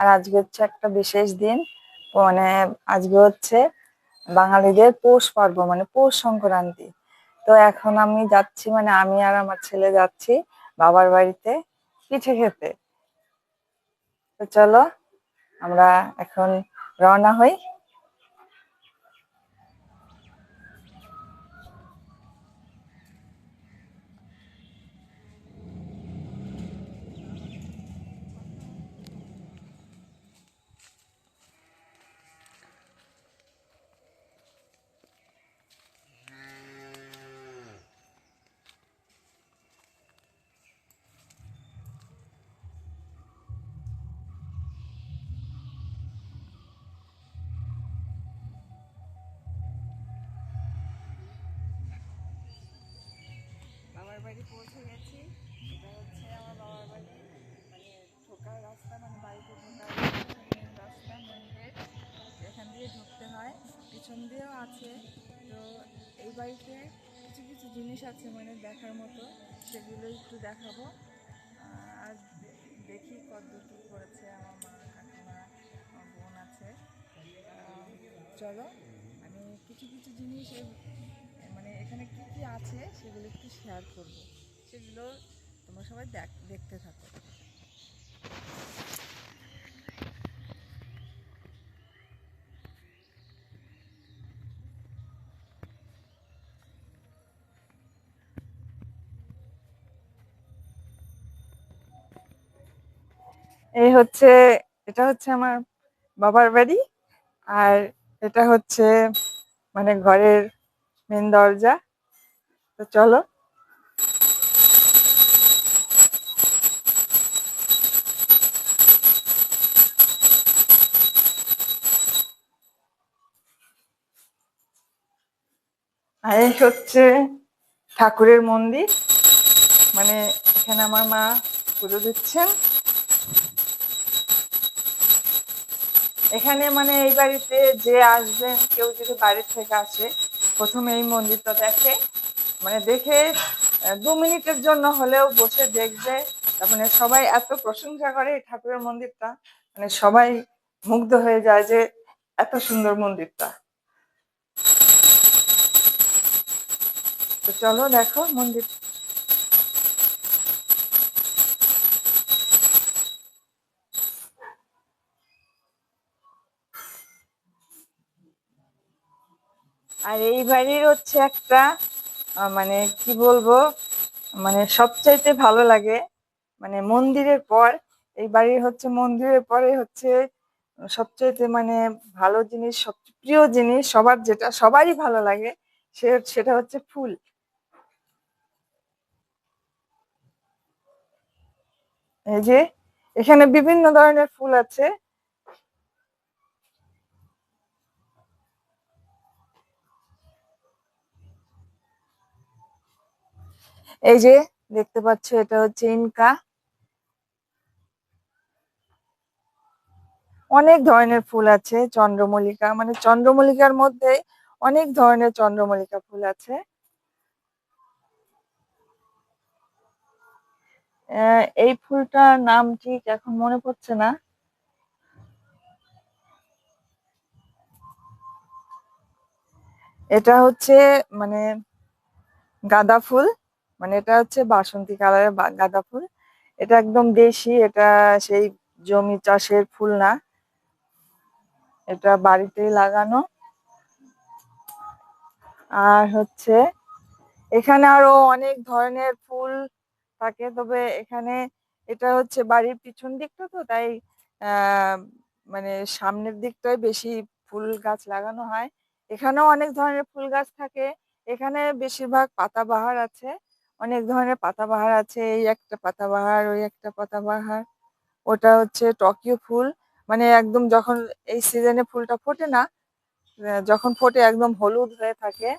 আর আজকে হচ্ছে একটা বিশেষ দিন মানে আজকে হচ্ছে বাঙালিদের পৌষ পর্ব মানে পৌষ সংক্রান্তি। তো এখন আমি যাচ্ছি মানে আমি আর আমার ছেলে যাচ্ছি বাবার বাড়িতে পিঠে খেতে। তো চলো, আমরা এখন রওনা হই। বাড়ি পৌঁছে গেছি। এটা হচ্ছে আমার বাবার বাড়ি। মানে ঢোকার রাস্তা মানে বাড়িতে ঢোকার রাস্তা মেন গেট এখান দিয়ে ঢুকতে হয়। পিছন দিয়েও আছে। তো এই বাড়িতে কিছু কিছু জিনিস আছে মানে দেখার মতো। সেগুলো একটু দেখাবো। আর দেখি কতদূর করেছে আমার মা, কাকিমা, আমার বোন আছে। চলো। আমি কিছু কিছু জিনিস এখানে কি কি আছে সেগুলো একটু শেয়ার করব। সেগুলো তোমরা সবাই দেখ- দেখতে থাকো। এই হচ্ছে, এটা হচ্ছে আমার বাবার বাড়ি আর এটা হচ্ছে মানে ঘরের মেন দরজা। তো চলো। আর এই হচ্ছে ঠাকুরের মন্দির। মানে এখানে আমার মা পুজো দিচ্ছেন। এখানে মানে এই বাড়িতে যে আসবেন, কেউ যদি বাড়ির থেকে আসে প্রথমে এই মন্দিরটা দেখে মানে দেখে দু মিনিটের জন্য হলেও বসে দেখবে। তারপরে সবাই এত প্রশংসা করে এই ঠাকুরের মন্দিরটা মানে সবাই মুগ্ধ হয়ে যায় যে এত সুন্দর মন্দিরটা। তো চলো দেখো মন্দির আর এই বাড়ির হচ্ছে একটা মানে কি বলব মানে সবচাইতে ভালো লাগে মানে মন্দিরের পর, এই বাড়ির হচ্ছে মন্দিরের পরে হচ্ছে সবচাইতে মানে ভালো জিনিস, সবচেয়ে প্রিয় জিনিস, সবার যেটা, সবারই ভালো লাগে, সে, সেটা হচ্ছে ফুল। এই যে, এখানে বিভিন্ন ধরনের ফুল আছে। এই যে দেখতে পাচ্ছ এটা হচ্ছে ইনকা। অনেক ধরনের ফুল আছে চন্দ্রমল্লিকা মানে চন্দ্রমল্লিকার মধ্যে অনেক ধরনের চন্দ্রমল্লিকা ফুল আছে। এই ফুলটার নাম ঠিক এখন মনে পড়ছে না। এটা হচ্ছে মানে গাঁদা ফুল। মানে এটা হচ্ছে বাসন্তী কালারের গাঁদা ফুল। এটা একদম দেশি, এটা সেই জমি চাষের ফুল না। এটা বাড়িতেই লাগানো। আর হচ্ছে এখানে আরও অনেক ধরনের ফুল থাকে, তবে এখানে এটা হচ্ছে বাড়ির পিছন দিকটা তো, তাই মানে সামনের দিকটাই বেশি ফুল গাছ লাগানো হয়। এখানেও অনেক ধরনের ফুল গাছ থাকে। এখানে বেশিরভাগ পাতাবাহার আছে। অনেক ধরনের পাতাবাহার আছে, এই একটা পাতাবাহার, ওই একটা পাতাবাহার। ওটা হচ্ছে টকিও ফুল। মানে একদম যখন এই সিজনে ফুলটা ফোটে না যখন ফোটে একদম হলুদ হয়ে থাকে,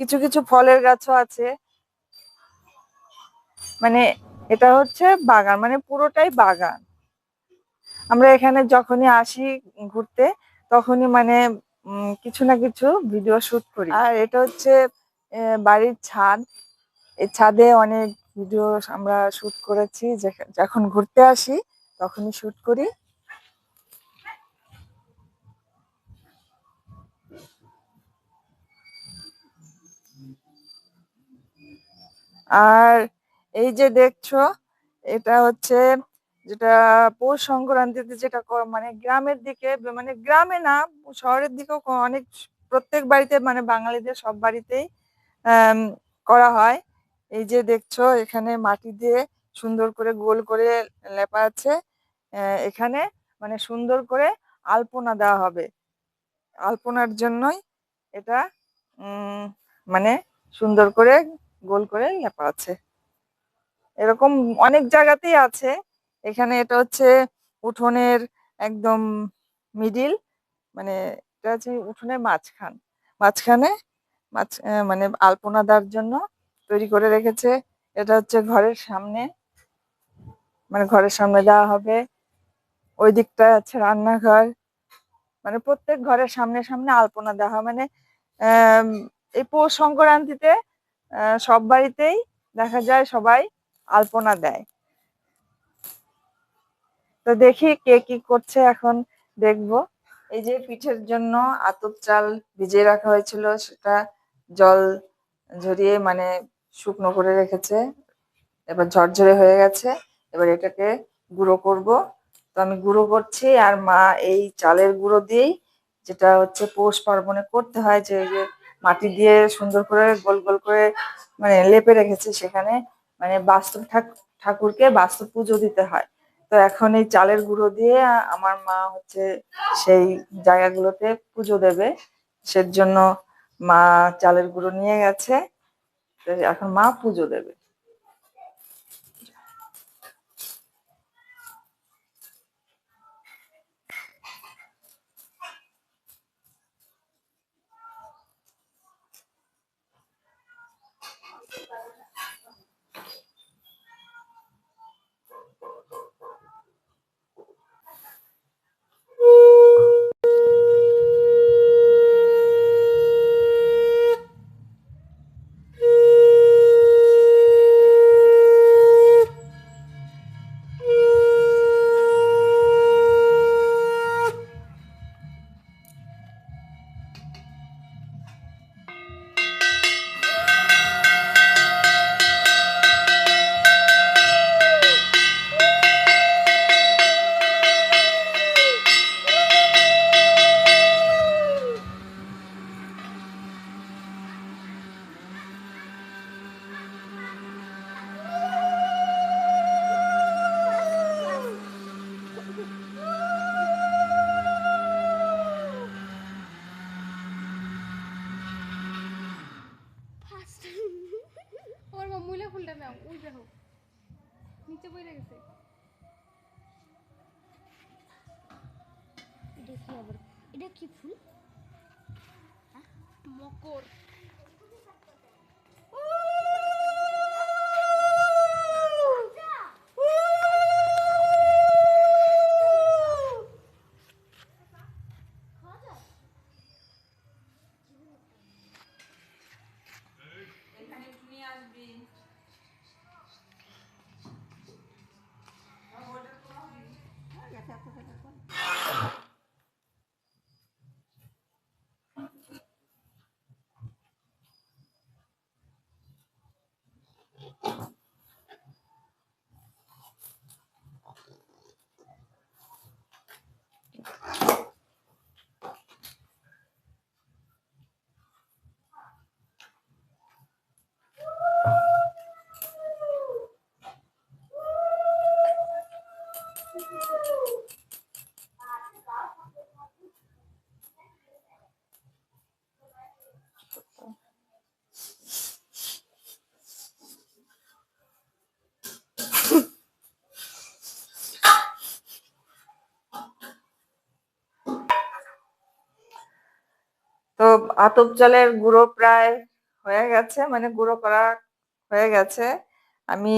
কিছু কিছু ফলের গাছও আছে। মানে এটা হচ্ছে বাগান মানে পুরোটাই বাগান। আমরা এখানে যখনই আসি ঘুরতে, তখনই মানে কিছু না কিছু ভিডিও শুট করি। আর এটা হচ্ছে বাড়ির ছাদ। এই ছাদে অনেক ভিডিও আমরা শুট করেছি যখন ঘুরতে আসি তখনই শুট করি। আর এই যে দেখছ, এটা হচ্ছে যেটা পৌষ সংক্রান্তিতে যেটা মানে গ্রামের দিকে মানে গ্রামে না, শহরের দিকেও অনেক, প্রত্যেক বাড়িতে মানে বাঙালিদের সব বাড়িতেই করা হয়। এই যে দেখছ, এখানে মাটি দিয়ে সুন্দর করে গোল করে লেপা আছে। এখানে মানে সুন্দর করে আলপনা দেওয়া হবে। আলপনার জন্যই এটা মানে সুন্দর করে গোল করে লেপা আছে। এরকম অনেক জায়গাতেই আছে। এখানে এটা হচ্ছে উঠোনের একদম মিডিল মানে এটা হচ্ছে উঠোনের মাঝখান। মাঝখানে, মাঝ মানে আলপনা দেওয়ার জন্য তৈরি করে রেখেছে। এটা হচ্ছে ঘরের সামনে। মানে ঘরের সামনে দেওয়া হবে। ওই দিকটা আছে রান্নাঘর। মানে প্রত্যেক ঘরের সামনে সামনে আলপনা দেওয়া হয়। মানে এই পৌষ সংক্রান্তিতে সব বাড়িতেই দেখা যায় সবাই আলপনা দেয়। তো দেখি কে কি করছে এখন দেখব। এই যে পিঠের জন্য আতপ চাল ভিজিয়ে রাখা হয়েছিল, সেটা জল ঝরিয়ে মানে শুকনো করে রেখেছে, এবার ঝরঝরে হয়ে গেছে, এবার এটাকে গুঁড়ো করব। তো আমি গুঁড়ো করছি আর মা এই চালের গুঁড়ো দিয়েই যেটা হচ্ছে পৌষ পার্বণে করতে হয়, যে মাটি দিয়ে সুন্দর করে গোল গোল করে মানে লেপে রেখেছে সেখানে মানে বাস্তব ঠাক- ঠাকুরকে বাস্তব পুজো দিতে হয়। তো এখন এই চালের গুঁড়ো দিয়ে আমার মা হচ্ছে সেই জায়গাগুলোতে পুজো দেবে। সেজন্য মা চালের গুঁড়ো নিয়ে গেছে। এখন মা পুজো দেবে। কি ফুল? মকর। তো আতপ চালের গুঁড়ো প্রায় হয়ে গেছে মানে গুঁড়ো করা হয়ে গেছে। আমি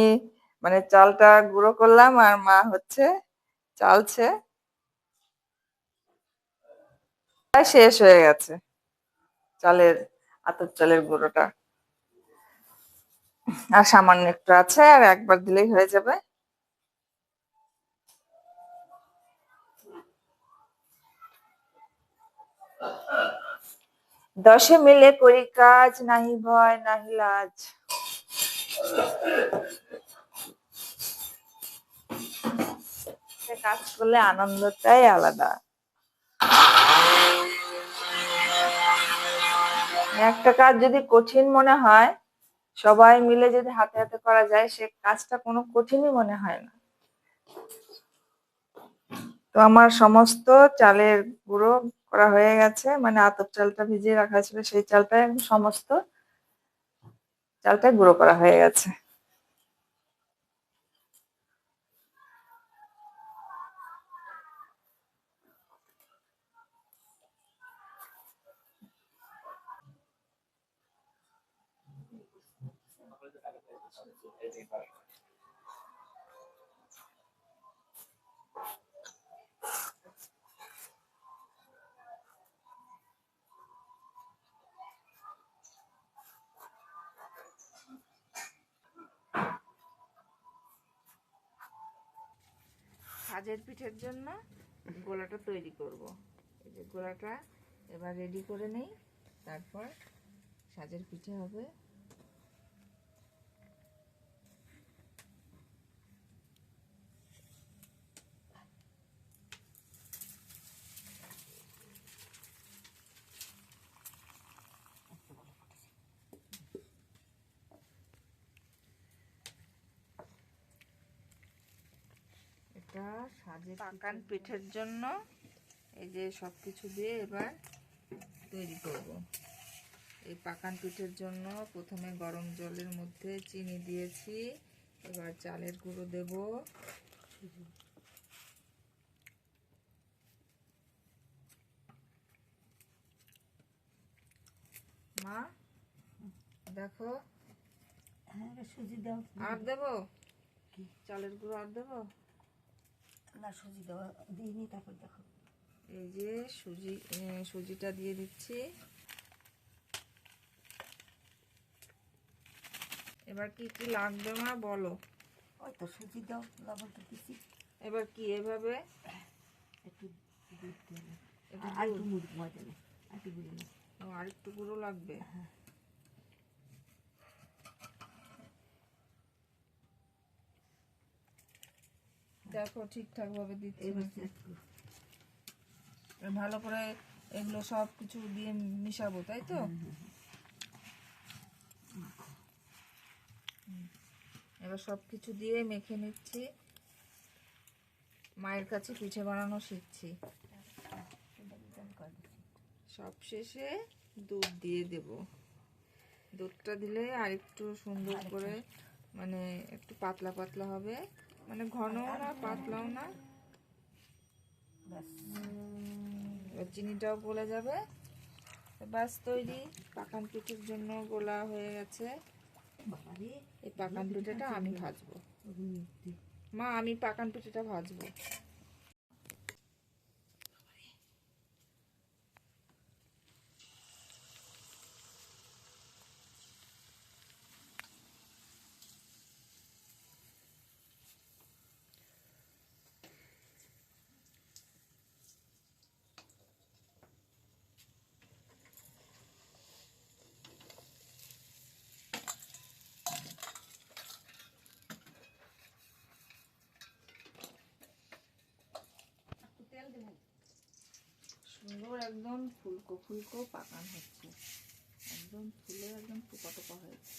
মানে চালটা গুঁড়ো করলাম আর মা হচ্ছে চালছে। শেষ হয়ে গেছে চালের, আতপ চালের গুঁড়োটা। আর সামান্য একটু আছে আর একবার দিলেই হয়ে যাবে। দশে মিলে করি কাজ, নাহি ভয়, নাহি লাজ। কাজ করলে আনন্দটাই আলাদা। একটা কাজ যদি কঠিন মনে হয়, সবাই মিলে যদি হাতে হাতে করা যায়, সে কাজটা কোনো কঠিনই মনে হয় না। তো আমার সমস্ত চালের গুঁড়ো করা হয়ে গেছে। মানে আতপ চালটা ভিজিয়ে রাখা ছিল সেই চালটা সমস্ত চালটা গুঁড়ো করা হয়ে গেছে। সাজের পিঠের জন্য গোলাটা তৈরি করব। এই যে গোলাটা এবার রেডি করে নেই, তারপর সাজের পিঠে হবে এটা সাজের পাকান পিঠের জন্য এই যে সব কিছু দিয়ে এবার তৈরি করব। এই পাকান পিঠের জন্য প্রথমে গরম জলের মধ্যে চিনি দিয়েছি এবার চালের গুঁড়ো দেব। মা দেখো। হ্যাঁ সুজি দাও। আর দেবো? চালের গুঁড়ো আর দেবো? না সুজি দেওয়া দিইনি তারপর দেখো। এই যে সুজি সুজিটা দিয়ে দিচ্ছি। এবার কি কি লাগবে মা বলো। ওই তো সুজি দাও লবণ তো দিচ্ছি এবার কি এভাবে? একটু দুধ দেবে একটু আর দুধ। একটু মুড়ি মজা নেই আর একটু গুঁড়ো নেই ও, আর একটু গুঁড়ো লাগবে দেখো ঠিকঠাক ভাবে দিচ্ছি ভালো করে এগুলো সব কিছু দিয়ে মিশাবো তাই তো? এবার সব কিছু দিয়ে মেখে নিচ্ছি। মায়ের কাছে পিঠে বানানো শিখছি। সব শেষে দুধ দিয়ে দেব। দুধটা দিলে আর একটু সুন্দর করে মানে একটু পাতলা পাতলা হবে। মানে ঘনও না পাতলাও না। চিনিটাও গলে যাবে। বাস তৈরি। পাকান পিঠের জন্য গোলা হয়ে গেছে। এই পাকান পিঠেটা আমি ভাজবো। মা আমি পাকান পিঠেটা ভাজবো সুন্দর একদম ফুলকো ফুলকো পাকান হচ্ছে। একদম ফুলে একদম টোপা টোপা হয়েছে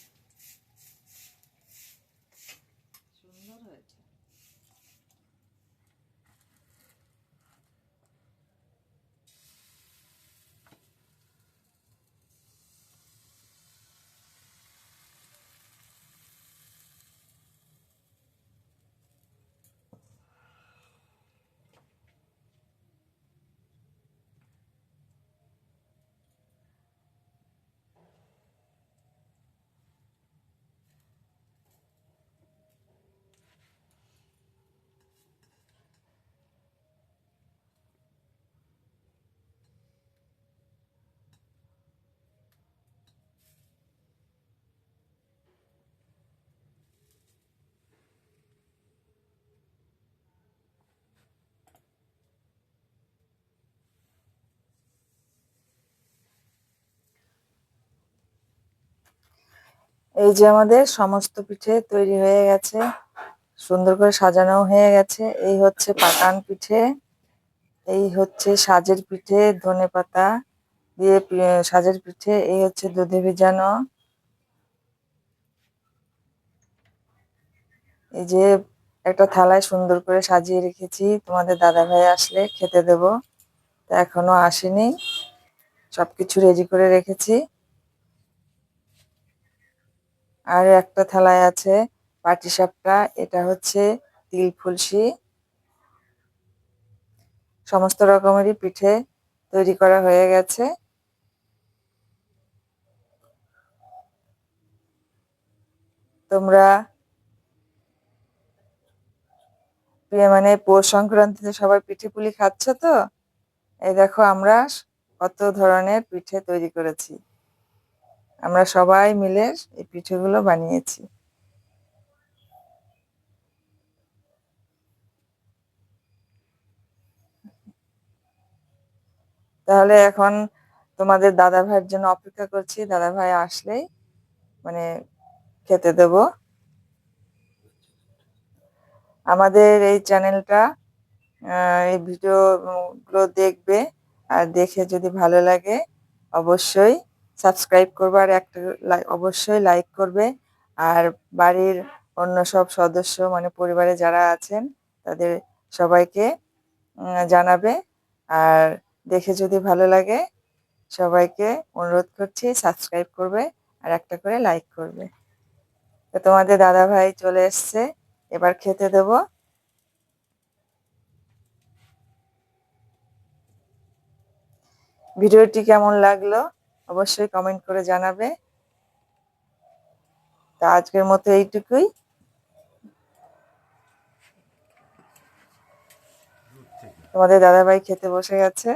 এই যে আমাদের সমস্ত পিঠে তৈরি হয়ে গেছে, সুন্দর করে সাজানো হয়ে গেছে। এই হচ্ছে পাকান পিঠে, এই হচ্ছে সাজের পিঠে ধনে পাতা দিয়ে সাজের পিঠে, এই হচ্ছে দুধে ভেজানো। এই যে একটা থালায় সুন্দর করে সাজিয়ে রেখেছি, তোমাদের দাদা ভাই আসলে খেতে দেব। তা এখনও আসেনি, সবকিছু রেডি করে রেখেছি। আর একটা থালায় আছে পাটিসাপটা এটা হচ্ছে তিল ফুলসি সমস্ত রকমেরই পিঠে তৈরি করা হয়ে গেছে। তোমরা মানে পৌষ সংক্রান্তিতে সবাই পিঠে পুলি খাচ্ছ তো? এই দেখো আমরা কত ধরনের পিঠে তৈরি করেছি। আমরা সবাই মিলে এই পিঠেগুলো বানিয়েছি। তাহলে এখন তোমাদের দাদা ভাইয়ের জন্য অপেক্ষা করছি দাদা ভাই আসলেই মানে খেতে দেব। আমাদের এই চ্যানেলটা এই ভিডিও গুলো দেখবে আর দেখে যদি ভালো লাগে, অবশ্যই সাবস্ক্রাইব করবে আর একটা অবশ্যই লাইক করবে। আর বাড়ির অন্য সব সদস্য মানে পরিবারে যারা আছেন, তাদের সবাইকে জানাবে। আর দেখে যদি ভালো লাগে, সবাইকে অনুরোধ করছি সাবস্ক্রাইব করবে আর একটা করে লাইক করবে। তো তোমাদের দাদা ভাই চলে এসছে, এবার খেতে দেব। ভিডিওটি কেমন লাগল? অবশ্যই কমেন্ট করে জানাবে। তা আজকের মতো এইটুকুই। তোমাদের দাদা ভাই খেতে বসে গেছে।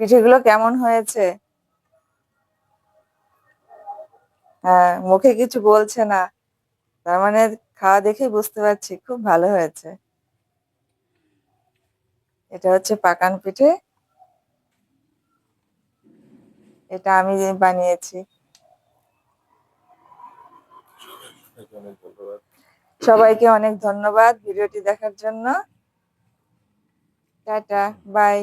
পিঠেগুলো কেমন হয়েছে? হ্যাঁ মুখে কিছু বলছে না। তার মানে খাওয়া দেখেই বুঝতে পারছি, খুব ভালো হয়েছে। এটা হচ্ছে পাকান পিঠে। এটা আমি বানিয়েছি। সবাইকে অনেক ধন্যবাদ ভিডিওটি দেখার জন্য। Tata, bye.